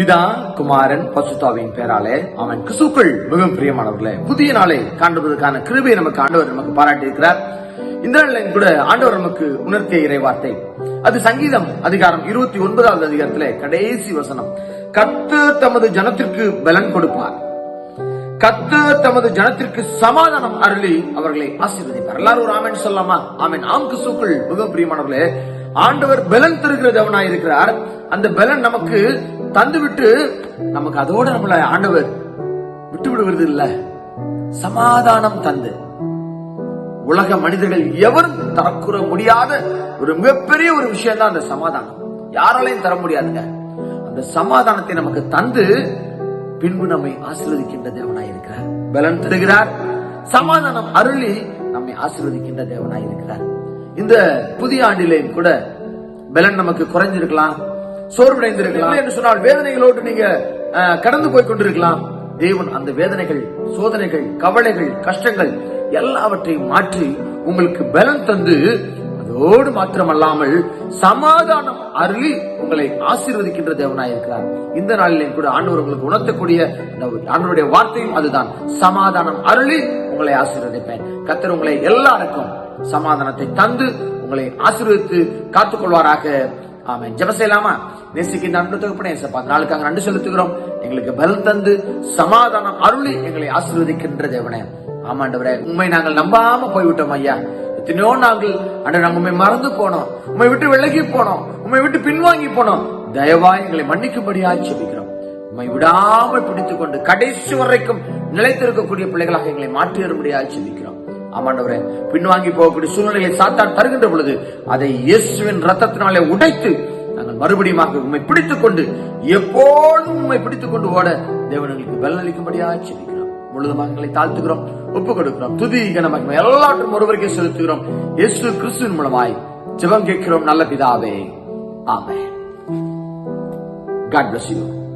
பிதா குமாரன் பசுத்தாவின் பேராலே அவன் கிசுக்கள் மிகவும் பிரியமானவர்களே புதிய நாளை காண்பதற்கான கிருபையை நமக்கு ஆண்டவர் நமக்கு பாராட்டி இருக்கிறார் இந்த நாளில் கூட ஆண்டவர் நமக்கு உணர்த்திய இறைவார்த்தை. அது சங்கீதம் அதிகாரம் இருபத்தி ஒன்பதாவது அதிகாரத்திலே கடைசி வசனம். கத்து தமது ஜனத்திற்கு பலன் கொடுப்பார். கத்து தமது ஜனத்திற்கு சமாதானம் அருளி அவர்களை ஆசீர்வதிப்பார். எல்லாரும் ஒரு ஆமென் சொல்லலாமா? ஆமென். ஆம் கிறிஸ்துக்குள் மிகவும் பிரியமானவர்களே ஆண்டவர் பலன் தருகிற தேவனாய் இருக்கிறார். அந்த பலன் நமக்கு தந்துவிட்டு நமக்கு அதோட நம்மள ஆண்டவர் விட்டு விடுவது இல்ல சமாதானம் தந்து. உலக மனிதர்கள் எவரும் தரக்கூற முடியாத ஒரு மிகப்பெரிய ஒரு விஷயம் தான் அந்த சமாதானம். யாராலையும் தர முடியாதுங்க. அந்த சமாதானத்தை நமக்கு தந்து பின்பு நம்மை ஆசீர்வதிக்கின்ற தேவனாய் இருக்கிறார். பலன் தருகிறார். சமாதானம் அருளி நம்மை ஆசீர்வதிக்கின்ற தேவனாய் இருக்கிறார். இந்த புதிய ஆண்டிலேயும் கூட பலன் நமக்கு குறைஞ்சிருக்கலாம் சோர்வடைந்திருக்கலாம். என்று சொன்னால் வேதனைகளோடு நீங்க அஹ், கடந்து போய் கொண்டிருக்கலாம். தேவன் அந்த வேதனைகள் சோதனைகள் கவலைகள் கஷ்டங்கள் எல்லாவற்றையும் மாற்றி உங்களுக்கு பலன் தந்து அதோடு மாத்திரமல்லாமல் சமாதானம் அருளி உங்களை ஆசீர்வதிக்கின்ற தேவனாய் இருக்கிறார். இந்த நாளிலேயும் கூட ஆண்டவர் உங்களுக்கு உணர்த்தக்கூடிய ஆண்டவருடைய வார்த்தையும் அதுதான். சமாதானம் அருளி உங்களை ஆசீர்வதிப்பேன். கத்தர் உங்களை எல்லாருக்கும் சமாதானத்தை தந்து உங்களை ஆசீர்வதித்து காத்துக்கொள்வாராக. ஆமென். ஜெப செய்யலாமா? நேசிக்கின்ற அன்பு தகப்பனே சப்பா நாளுக்காக நன்றி செலுத்துகிறோம். எங்களுக்கு பலன் தந்து சமாதானம் அருளி எங்களை ஆசீர்வதிக்கின்ற தேவனே. ஆமாண்டவரே உண்மை நாங்கள் நம்பாம போய்விட்டோம் ஐயா. எத்தனையோ நாங்கள் அன்று நாங்கள் உண்மை மறந்து போனோம். உண்மை விட்டு விலகி போனோம். உண்மை விட்டு பின்வாங்கி போனோம். தயவா எங்களை மன்னிக்கும்படியா செபிக்கிறோம் உண்மை விடாமல் பிடித்துக் கொண்டு கடைசி வரைக்கும் நிலைத்திருக்கக்கூடிய பிள்ளைகளாக எங்களை மாற்றி வரும்படியா செபிக்கிறோம் ஆமாண்டவரே பின்வாங்கி போகக்கூடிய சூழ்நிலையை சாத்தான் தருகின்ற பொழுது அதை இயேசுவின் ரத்தத்தினாலே உடைத்து நாங்கள் மறுபடியும் உண்மை பிடித்துக் கொண்டு எப்போதும் உண்மை பிடித்துக் கொண்டு ஓட தேவனுக்கு பலனளிக்கும்படியா சிரிக்கிறோம் முழுதுமாக எங்களை தாழ்த்துகிறோம் ஒப்புக் கொடுக்கிறோம் துதி கனமாக எல்லாற்றும் ஒருவருக்கே செலுத்துகிறோம். இயேசு கிறிஸ்துவின் மூலமாய் ஜெபம் கேட்கிறோம் நல்ல பிதாவே. ஆமே God bless you.